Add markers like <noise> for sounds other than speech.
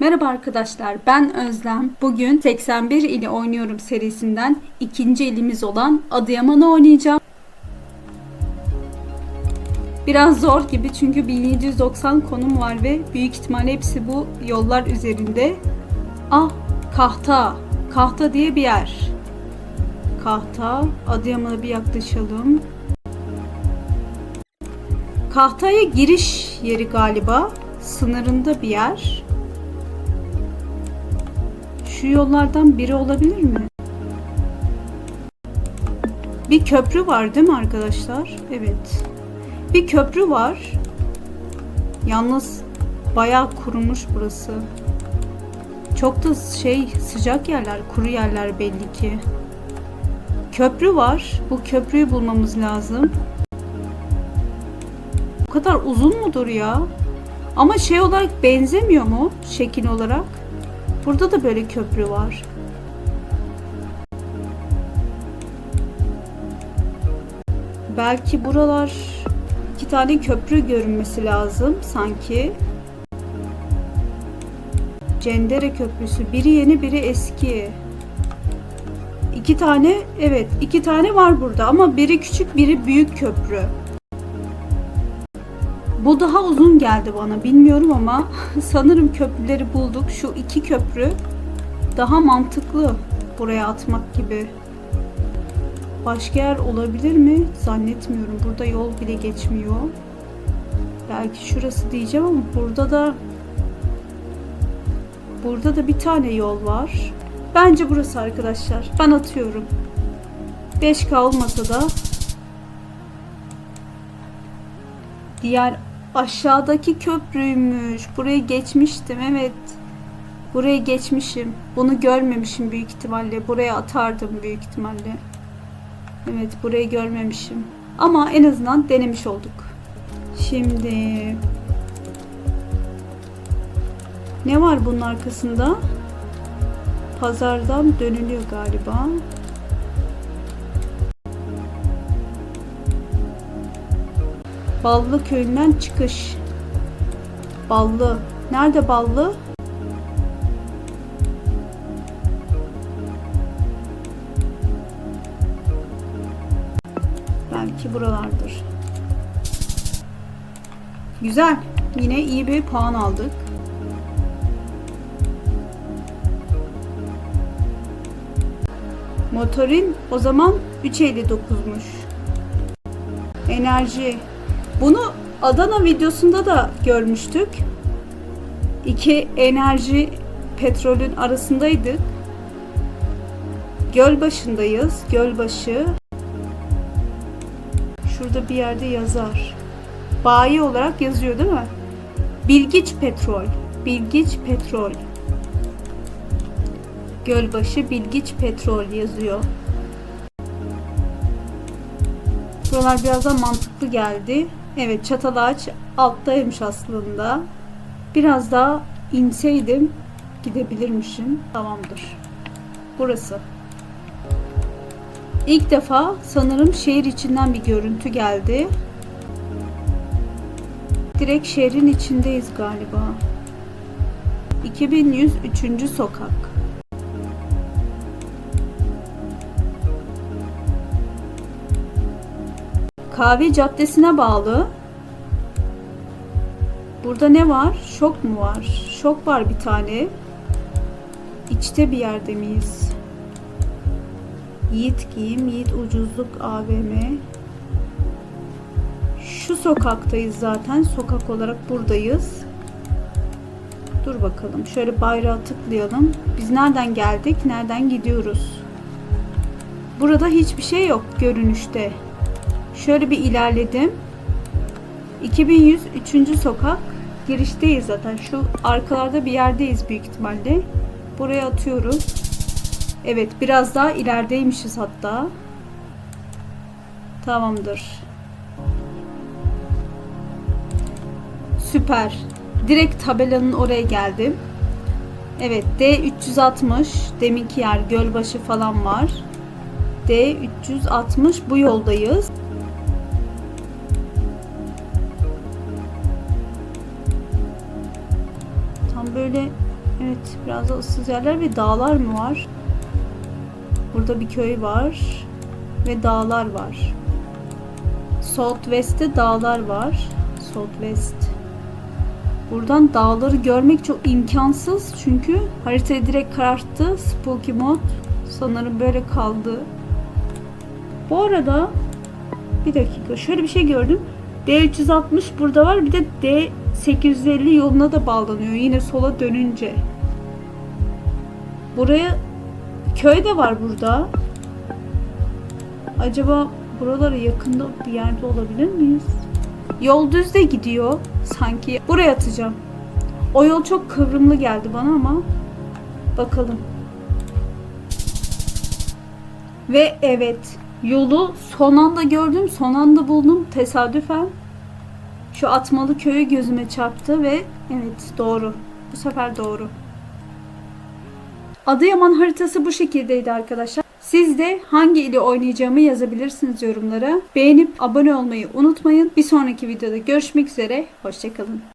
Merhaba arkadaşlar ben Özlem. Bugün 81 ili oynuyorum serisinden ikinci ilimiz olan Adıyaman'ı oynayacağım. Biraz zor gibi çünkü 1790 konum var ve büyük ihtimalle hepsi bu yollar üzerinde. Ah Kahta. Kahta diye bir yer. Kahta. Adıyaman'a bir yaklaşalım. Kahta'ya giriş yeri galiba. Sınırında bir yer. Şu yollardan biri olabilir mi? Bir köprü var değil mi arkadaşlar? Evet. Bir köprü var. Yalnız bayağı kurumuş burası. Çok da şey sıcak yerler, kuru yerler belli ki. Köprü var. Bu köprüyü bulmamız lazım. Bu kadar uzun mudur ya? Ama şey olarak benzemiyor mu şekil olarak? Burada da böyle köprü var. Belki buralar iki tane köprü görünmesi lazım sanki. Cendere Köprüsü. Biri yeni biri eski. İki tane evet iki tane var burada ama biri küçük biri büyük köprü. Bu daha uzun geldi bana bilmiyorum ama <laughs> sanırım köprüleri bulduk. Şu iki köprü daha mantıklı buraya atmak gibi. Başka yer olabilir mi? Zannetmiyorum. Burada yol bile geçmiyor. Belki şurası diyeceğim ama burada da burada da bir tane yol var. Bence burası arkadaşlar. Ben atıyorum. 5K olmasa da diğer aşağıdaki köprüymüş. Burayı geçmiştim evet. Buraya geçmişim. Bunu görmemişim büyük ihtimalle. Buraya atardım büyük ihtimalle. Evet burayı görmemişim. Ama en azından denemiş olduk. Şimdi ne var bunun arkasında? Pazardan dönülüyor galiba. Ballı köyünden çıkış. Ballı. Nerede Ballı? Belki buralardır. Güzel. Yine iyi bir puan aldık. Motorin o zaman 3.59'muş. Enerji. Bunu Adana videosunda da görmüştük. İki enerji petrolün arasındaydık. Göl başındayız. Gölbaşı. Şurada bir yerde yazar. Bayi olarak yazıyor değil mi? Bilgiç petrol. Bilgiç petrol. Gölbaşı Bilgiç petrol yazıyor. Buralar biraz daha mantıklı geldi. Evet Çatalağaç alttaymış aslında. Biraz daha inseydim gidebilirmişim. Tamamdır. Burası. İlk defa sanırım şehir içinden bir görüntü geldi. Direkt şehrin içindeyiz galiba. 2103. sokak. Kahve Caddesi'ne bağlı. Burada ne var? Şok mu var? Şok var bir tane. İçte bir yerde miyiz? Yiğit Giyim, Yiğit Ucuzluk AVM. Şu sokaktayız zaten. Sokak olarak buradayız. Dur bakalım. Şöyle bayrağı tıklayalım. Biz nereden geldik? Nereden gidiyoruz? Burada hiçbir şey yok görünüşte. Şöyle bir ilerledim. 2103. sokak. Girişteyiz zaten. Şu arkalarda bir yerdeyiz büyük ihtimalle. Buraya atıyoruz. Evet biraz daha ilerideymişiz hatta. Tamamdır. Süper. Direkt tabelanın oraya geldim. Evet D360 deminki yer Gölbaşı falan var. D360 bu yoldayız. Böyle Evet biraz da ıssız yerler ve dağlar mı var? Burada bir köy var ve dağlar var. Southwest'te dağlar var. Southwest. Buradan dağları görmek çok imkansız çünkü haritayı direkt kararttı. Spooky mod sanırım böyle kaldı. Bu arada bir dakika şöyle bir şey gördüm. D360 burada var bir de D850 yoluna da bağlanıyor yine sola dönünce. Buraya köy de var burada. Acaba buralara yakında bir yerde olabilir miyiz? Yol düzde gidiyor sanki. Buraya atacağım. O yol çok kıvrımlı geldi bana ama bakalım. Ve evet yolu son anda gördüm, son anda buldum tesadüfen. Şu atmalı köyü gözüme çarptı ve evet doğru. Bu sefer doğru. Adıyaman haritası bu şekildeydi arkadaşlar. Siz de hangi ili oynayacağımı yazabilirsiniz yorumlara. Beğenip abone olmayı unutmayın. Bir sonraki videoda görüşmek üzere. Hoşçakalın.